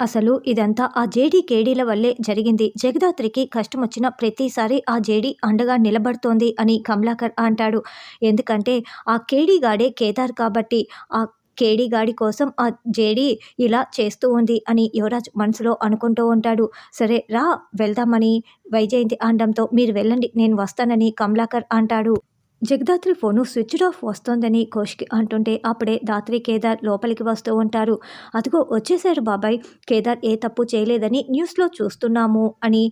అసలు ఇదంతా ఆ జేడీ కేడీల వల్లే జరిగింది. జగదాత్రికి కష్టం వచ్చిన ప్రతిసారి ఆ జేడీ అండగా నిలబడుతోంది అని కమలాకర్ అంటాడు. ఎందుకంటే ఆ కేడీ గాడే కేదార్ కాబట్టి ఆ కేడీ గాడి కోసం ఆ జేడీ ఇలా చేస్తూ ఉంది అని యువరాజ్ మనసులో అనుకుంటూ ఉంటాడు. సరే రా వెళ్దామని వైజయంతి అనడంతో మీరు వెళ్ళండి నేను వస్తానని కమలాకర్ అంటాడు. జగదాత్రి ఫోను స్విచ్డ్ ఆఫ్ వస్తోందని కోష్కి అంటుంటే అప్పుడే దాత్రి కేదార్ లోపలికి వస్తూ ఉంటారు. అదిగో వచ్చేశారు బాబాయ్ కేదార్ ఏ తప్పు చేయలేదని న్యూస్లో చూస్తున్నాము అని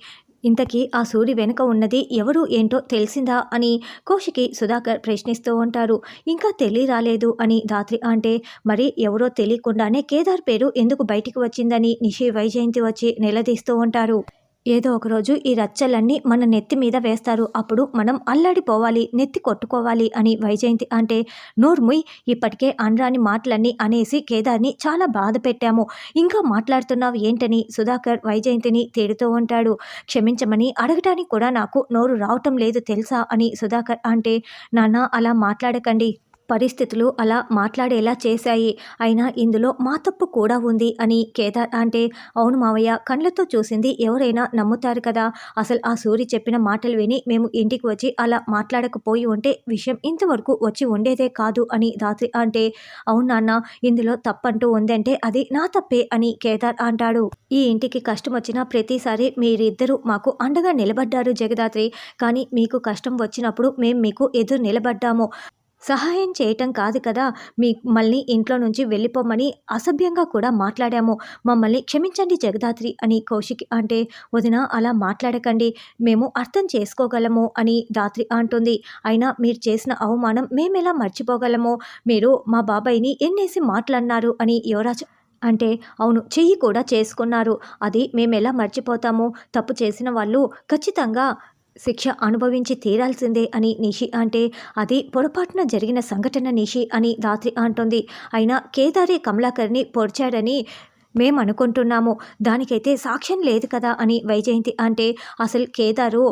ఇంతకీ ఆ సూరి వెనుక ఉన్నది ఎవరు ఏంటో తెలిసిందా అని కోషికి సుధాకర్ ప్రశ్నిస్తూ ఉంటారు. ఇంకా తెలియ రాలేదు అని దాత్రి అంటే మరి ఎవరో తెలియకుండానే కేదార్ పేరు ఎందుకు బయటికి వచ్చిందని నిషి వైజయంతి వచ్చి నిలదీస్తూ ఉంటారు. ఏదో ఒకరోజు ఈ రచ్చలన్నీ మన నెత్తి మీద వేస్తారు. అప్పుడు మనం అల్లాడిపోవాలి నెత్తి కొట్టుకోవాలి అని వైజయంతి అంటే నోర్ముయ్ ఇప్పటికే అనరాని మాటలన్నీ అనేసి కేదార్ని చాలా బాధ పెట్టాము. ఇంకా మాట్లాడుతున్నావు ఏంటని? సుధాకర్ వైజయంతిని తేడుతూ ఉంటాడు. క్షమించమని అడగటానికి కూడా నాకు నోరు రావటం లేదు తెలుసా? అని సుధాకర్ అంటే నాన్న అలా మాట్లాడకండి. పరిస్థితులు అలా మాట్లాడేలా చేశాయి. అయినా ఇందులో మా తప్పు కూడా ఉంది అని కేదార్ అంటే అవును మావయ్య కళ్ళతో చూసింది ఎవరైనా నమ్ముతారు కదా. అసలు ఆ సూరి చెప్పిన మాటలు విని మేము ఇంటికి వచ్చి అలా మాట్లాడకపోయి ఉంటే విషయం ఇంతవరకు వచ్చి ఉండేదే కాదు అని రాత్రి అంటే అవును నాన్న ఇందులో తప్పంటూ ఉందంటే అది నా తప్పే అని కేదార్ అంటాడు. ఈ ఇంటికి కష్టం వచ్చిన ప్రతిసారి మీరిద్దరూ మాకు అండగా నిలబడ్డారు జగదాత్రి. కానీ మీకు కష్టం వచ్చినప్పుడు మేము మీకు ఎదురు నిలబడ్డాము. సహాయం చేయటం కాదు కదా. మీ మళ్ళీ ఇంట్లో నుంచి వెళ్ళిపోమని అసభ్యంగా కూడా మాట్లాడాము. మమ్మల్ని క్షమించండి జగదాత్రి అని కౌశిక్ అంటే వదిన అలా మాట్లాడకండి. మేము అర్థం చేసుకోగలము అని దాత్రి అంటుంది. అయినా మీరు చేసిన అవమానం మేమెలా మర్చిపోగలము? మీరు మా బాబాయ్ని ఎన్నేసి మాట్లాడినారు అని యువరాజ్ అంటే అవును చెయ్యి కూడా చేసుకున్నారు. అది మేము ఎలా మర్చిపోతాము? తప్పు చేసిన వాళ్ళు ఖచ్చితంగా శిక్ష అనుభవించి తీరాల్సిందే అని నిషి అంటే అది పొరపాటున జరిగిన సంఘటన నిషి అని రాత్రి అంటుంది. అయినా కేదారి కమలాకర్ని పొడిచాడని మేము అనుకుంటున్నాము. దానికైతే సాక్ష్యం లేదు కదా అని వైజయంతి అంటే అసలు కేదారు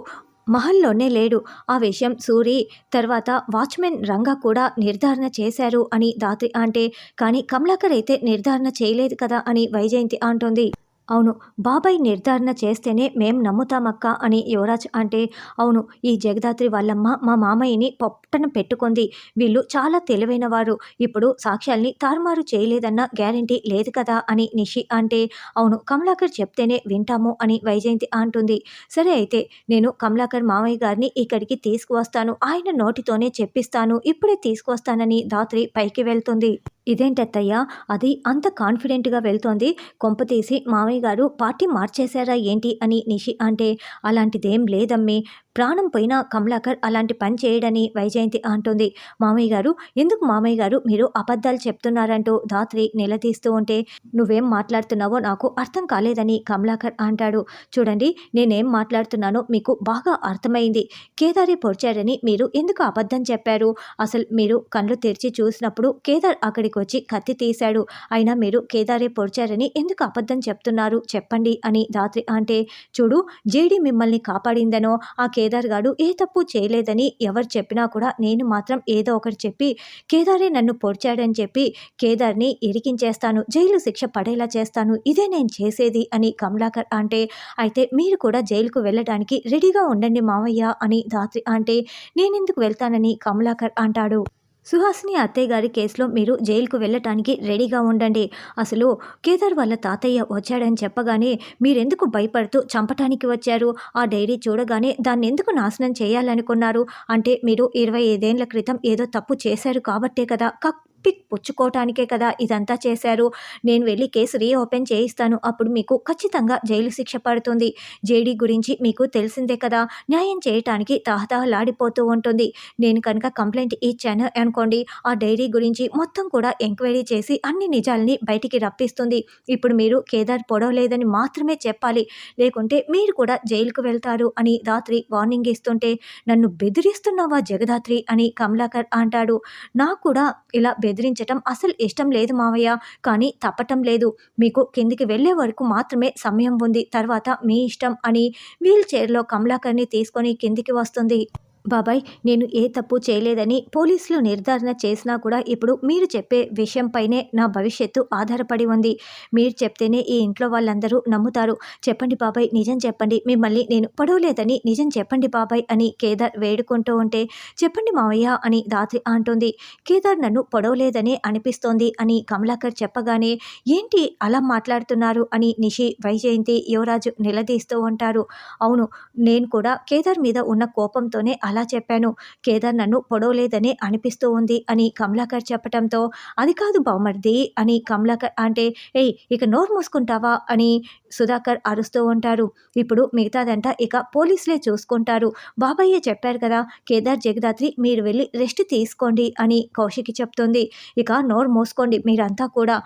మహల్లోనే లేడు. ఆ విషయం సూరి తర్వాత వాచ్మెన్ రంగా కూడా నిర్ధారణ చేశారు అని దాత్రి అంటే కానీ కమలాకర్ అయితే నిర్ధారణ చేయలేదు కదా అని వైజయంతి అంటుంది. అవును బాబాయ్ నిర్ధారణ చేస్తేనే మేం నమ్ముతామక్క అని యువరాజ్ అంటే అవును ఈ జగదాత్రి వాళ్ళమ్మ మా మామయ్యని పొట్టన పెట్టుకుంది. వీళ్ళు చాలా తెలివైన వారు ఇప్పుడు సాక్ష్యాల్ని తారుమారు చేయలేదన్న గ్యారంటీ లేదు కదా అని నిషి అంటే అవును కమలాకర్ చెప్తేనే వింటాము అని వైజయంతి అంటుంది. సరే అయితే నేను కమలాకర్ మామయ్య గారిని ఇక్కడికి తీసుకువస్తాను. ఆయన నోటితోనే చెప్పిస్తాను. ఇప్పుడే తీసుకువస్తానని దాత్రి పైకి వెళ్తుంది. ఇదేంటత్తయ్యా? అది అంత కాన్ఫిడెంట్గా వెళ్తోంది. కొంపతీసి మామయ్య గారు పార్టీ మార్చేశారా ఏంటి అని నిషి అంటే అలాంటిదేం లేదమ్మి. ప్రాణం పోయినా కమలాకర్ అలాంటి పని చేయడని వైజయంతి అంటుంది. మామయ్య గారు ఎందుకు మామయ్య గారు? మీరు అబద్ధాలు చెప్తున్నారంటూ ధాత్రి నిలదీస్తూ ఉంటే నువ్వేం మాట్లాడుతున్నావో నాకు అర్థం కాలేదని కమలాకర్ అంటాడు. చూడండి నేనేం మాట్లాడుతున్నానో మీకు బాగా అర్థమైంది. కేదారి పొడిచాడని మీరు ఎందుకు అబద్ధం చెప్పారు? అసలు మీరు కళ్ళు తెరిచి చూసినప్పుడు కేదార్ అక్కడికి వచ్చి కత్తి తీశాడు. అయినా మీరు కేదారే పొడిచారని ఎందుకు అబద్ధం చెప్తున్నారు? చెప్పండి అని ధాత్రి అంటే చూడు జేడి మిమ్మల్ని కాపాడిందనో ఆ కేదార్ గాడు ఏ తప్పు చేయలేదని ఎవరు చెప్పినా కూడా నేను మాత్రం ఏదో ఒకటి చెప్పి కేదారే నన్ను పొడిచాడని చెప్పి కేదార్ని ఇరికించేస్తాను జైలు శిక్ష పడేలా చేస్తాను ఇదే నేను చేసేది అని కమలాకర్ అంటే అయితే మీరు కూడా జైలుకు వెళ్ళడానికి రెడీగా ఉండండి మావయ్య అని ధాత్రి అంటే నేనెందుకు వెళ్తానని కమలాకర్ అంటాడు. సుహాసిని అత్తయ్య గారి కేసులో మీరు జైలుకు వెళ్ళటానికి రెడీగా ఉండండి. అసలు కేదార్ వాళ్ళ తాతయ్య వచ్చాడని చెప్పగానే మీరెందుకు భయపడుతూ చంపటానికి వచ్చారు? ఆ డైరీ చూడగానే దాన్ని ఎందుకు నాశనం చేయాలనుకున్నారు? అంటే మీరు ఇరవై ఐదేళ్ళ క్రితం ఏదో తప్పు చేశారు కాబట్టే కదా. కక్ పిక్ పుచ్చుకోవటానికే కదా ఇదంతా చేశారు. నేను వెళ్ళి కేసు రీఓపెన్ చేయిస్తాను. అప్పుడు మీకు ఖచ్చితంగా జైలు శిక్ష పడుతుంది. జేడీ గురించి మీకు తెలిసిందే కదా. న్యాయం చేయటానికి తహతహలాడిపోతూ ఉంటుంది. నేను కనుక కంప్లైంట్ ఇచ్చాను అనుకోండి ఆ డైరీ గురించి మొత్తం కూడా ఎంక్వైరీ చేసి అన్ని నిజాలని బయటికి రప్పిస్తుంది. ఇప్పుడు మీరు కేదార్ పొడవలేదని మాత్రమే చెప్పాలి. లేకుంటే మీరు కూడా జైలుకు వెళ్తారు అని రాత్రి వార్నింగ్ ఇస్తుంటే నన్ను బెదిరిస్తున్నావా జగదాత్రి అని కమలాకర్ అంటాడు. నాకు కూడా ఇలా బెదిరించటం అసలు ఇష్టం లేదు మావయ్య. కానీ తప్పటం లేదు. మీకు కిందికి వెళ్ళే వరకు మాత్రమే సమయం ఉంది. తర్వాత మీ ఇష్టం అని వీల్ చైర్లో కమలాకర్ని తీసుకొని కిందికి వస్తుంది. బాబాయ్ నేను ఏ తప్పు చేయలేదని పోలీసులు నిర్ధారణ చేసినా కూడా ఇప్పుడు మీరు చెప్పే విషయంపైనే నా భవిష్యత్తు ఆధారపడి ఉంది. మీరు చెప్తేనే ఈ ఇంట్లో వాళ్ళందరూ నమ్ముతారు. చెప్పండి బాబాయ్ నిజం చెప్పండి. మిమ్మల్ని నేను పడవలేదని నిజం చెప్పండి బాబాయ్ అని కేదార్ వేడుకుంటూ ఉంటే చెప్పండి మావయ్య అని దాత్రి అంటుంది. కేదార్ నన్ను పొడవలేదనే అనిపిస్తోంది అని కమలాకర్ చెప్పగానే ఏంటి అలా మాట్లాడుతున్నారు అని నిషి వైజయంతి యువరాజు నిలదీస్తూ ఉంటారు. అవును నేను కూడా కేదార్ మీద ఉన్న కోపంతోనే అలా అలా చెప్పాను. కేదార్ నన్ను పొడవలేదని అనిపిస్తూ ఉంది అని కమలాకర్ చెప్పటంతో అది కాదు బామర్ది అని కమలాకర్ అంటే ఏయ్ ఇక నోరు మూసుకుంటావా అని సుధాకర్ అరుస్తూ ఉంటారు. ఇప్పుడు మిగతాదంతా ఇక పోలీసులే చూసుకుంటారు. బాబయ్య చెప్పారు కదా కేదార్ జగదాత్రి మీరు వెళ్ళి రెస్ట్ తీసుకోండి అని కౌశికి చెప్తుంది. ఇక నోరు మూసుకోండి మీరంతా కూడా.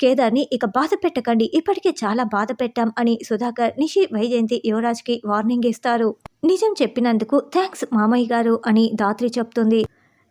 కేదార్ని ఇక బాధ పెట్టకండి ఇప్పటికే చాలా బాధ పెట్టాం అని సుధాకర్ నిషి వైజయంతి యువరాజ్కి వార్నింగ్ ఇస్తారు. నిజం చెప్పినందుకు థ్యాంక్స్ మామయ్య గారు అని దాత్రి చెప్తుంది.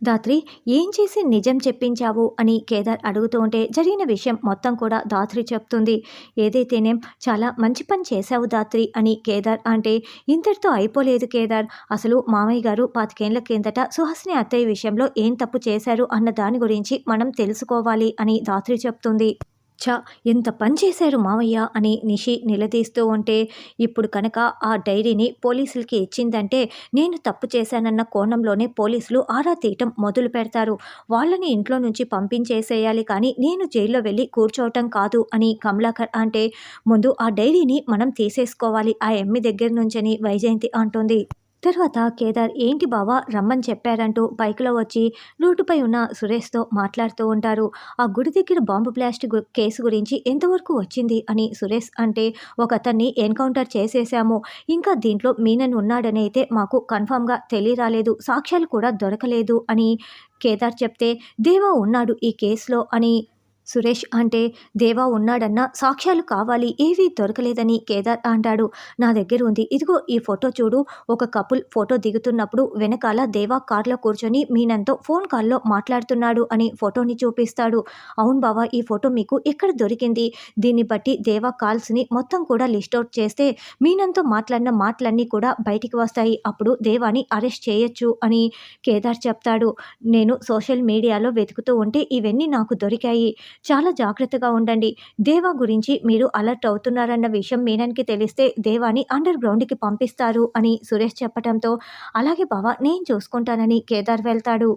దాత్రి ఏం చేసి నిజం చెప్పించావు అని కేదార్ అడుగుతూ ఉంటే జరిగిన విషయం మొత్తం కూడా దాత్రి చెప్తుంది. ఏదైతేనేం చాలా మంచి పని చేశావు దాత్రి అని కేదార్ అంటే ఇంతటితో అయిపోలేదు కేదార్. అసలు మామయ్య గారు పాతికేళ్ళ కిందట సుహాసిని అత్తయ్య విషయంలో ఏం తప్పు చేశారు అన్న దాని గురించి మనం తెలుసుకోవాలి అని దాత్రి చెప్తుంది. చ ఎంత పని చేశారు మావయ్య అని నిషి నిలదీస్తూ ఉంటే ఇప్పుడు కనుక ఆ డైరీని పోలీసులకి ఇచ్చిందంటే నేను తప్పు చేశానన్న కోణంలోనే పోలీసులు ఆరా తీయటం మొదలు పెడతారు. వాళ్ళని ఇంట్లో నుంచి పంపించేసేయాలి కానీ నేను జైల్లో వెళ్ళి కూర్చోవటం కాదు అని కమలాకర్ అంటే ముందు ఆ డైరీని మనం తీసేసుకోవాలి. ఆ ఎమ్మి దగ్గర నుంచని వైజయంతి అంటుంది. తర్వాత కేదార్ ఏంటి బావా రమ్మని చెప్పారంటూ బైక్లో వచ్చి రూటుపై ఉన్న సురేష్తో మాట్లాడుతూ ఉంటారు. ఆ గుడి దగ్గర బాంబు బ్లాస్ట్ కేసు గురించి ఎంతవరకు వచ్చింది అని సురేష్ అంటే ఒక అతన్ని ఎన్కౌంటర్ చేసేసాము ఇంకా దీంట్లో మీనన్ ఉన్నాడని అయితే మాకు కన్ఫామ్గా తెలియరాలేదు. సాక్ష్యాలు కూడా దొరకలేదు అని కేదార్ చెప్తే దేవా ఉన్నాడు ఈ కేసులో అని సురేష్ అంటే దేవా ఉన్నాడన్న సాక్ష్యాలు కావాలి ఏవీ దొరకలేదని కేదార్ అంటాడు. నా దగ్గర ఉంది. ఇదిగో ఈ ఫోటో చూడు. ఒక కపుల్ ఫోటో దిగుతున్నప్పుడు వెనకాల దేవా కార్లో కూర్చొని మీనంతో ఫోన్ కాల్లో మాట్లాడుతున్నాడు అని ఫోటోని చూపిస్తాడు. అవును బావా ఈ ఫోటో మీకు ఎక్కడ దొరికింది? దీన్ని బట్టి దేవా కాల్స్ని మొత్తం కూడా లిస్ట్ అవుట్ చేస్తే మీనంతో మాట్లాడిన మాటలన్నీ కూడా బయటికి వస్తాయి. అప్పుడు దేవాని అరెస్ట్ చేయొచ్చు అని కేదార్ చెప్తాడు. నేను సోషల్ మీడియాలో వెతుకుతూ ఉంటే ఇవన్నీ నాకు దొరికాయి. చాలా జాగ్రత్తగా ఉండండి. దేవా గురించి మీరు అలర్ట్ అవుతున్నారన్న విషయం మీనన్కి తెలిస్తే దేవాని అండర్ గ్రౌండ్కి పంపిస్తారు అని సురేష్ చెప్పడంతో అలాగే బావా నేను చూసుకుంటానని కేదార్ వెళ్తాడు.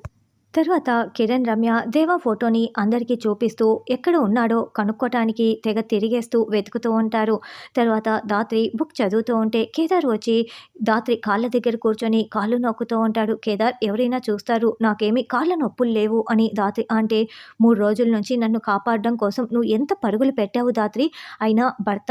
తర్వాత కిరణ్ రమ్య దేవా ఫోటోని అందరికీ చూపిస్తూ ఎక్కడ ఉన్నాడో కనుక్కోటానికి తెగ తిరిగేస్తూ వెతుకుతూ ఉంటారు. తర్వాత దాత్రి బుక్ చదువుతూ ఉంటే కేదార్ వచ్చి దాత్రి కాళ్ళ దగ్గర కూర్చొని కాళ్ళు నొక్కుతూ ఉంటాడు. కేదార్ ఎవరైనా చూస్తారు నాకేమి కాళ్ళ నొప్పులు లేవు అని దాత్రి అంటే మూడు రోజుల నుంచి నన్ను కాపాడడం కోసం నువ్వు ఎంత పరుగులు పెట్టావు దాత్రి అయినా భర్త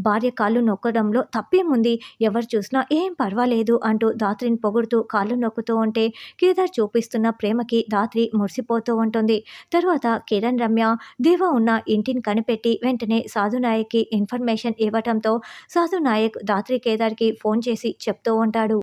భార్య కాళ్ళు నొక్కడంలో తప్పేముంది? ఎవరు చూసినా ఏం పర్వాలేదు అంటూ దాత్రిని పొగుడుతూ కాళ్ళు నొక్కుతూ ఉంటే కేదార్ చూపిస్తున్న ప్రేమకి రాత్రి మురిసిపోతూ ఉంటుంది. తర్వాత కిరణ్ రమ్య దేవా ఉన్న ఇంటిని కనిపెట్టి వెంటనే సాధునాయక్కి ఇన్ఫర్మేషన్ ఇవ్వటంతో సాధు నాయక్ దాత్రి కేదార్కి ఫోన్ చేసి చెప్తూ ఉంటాడు.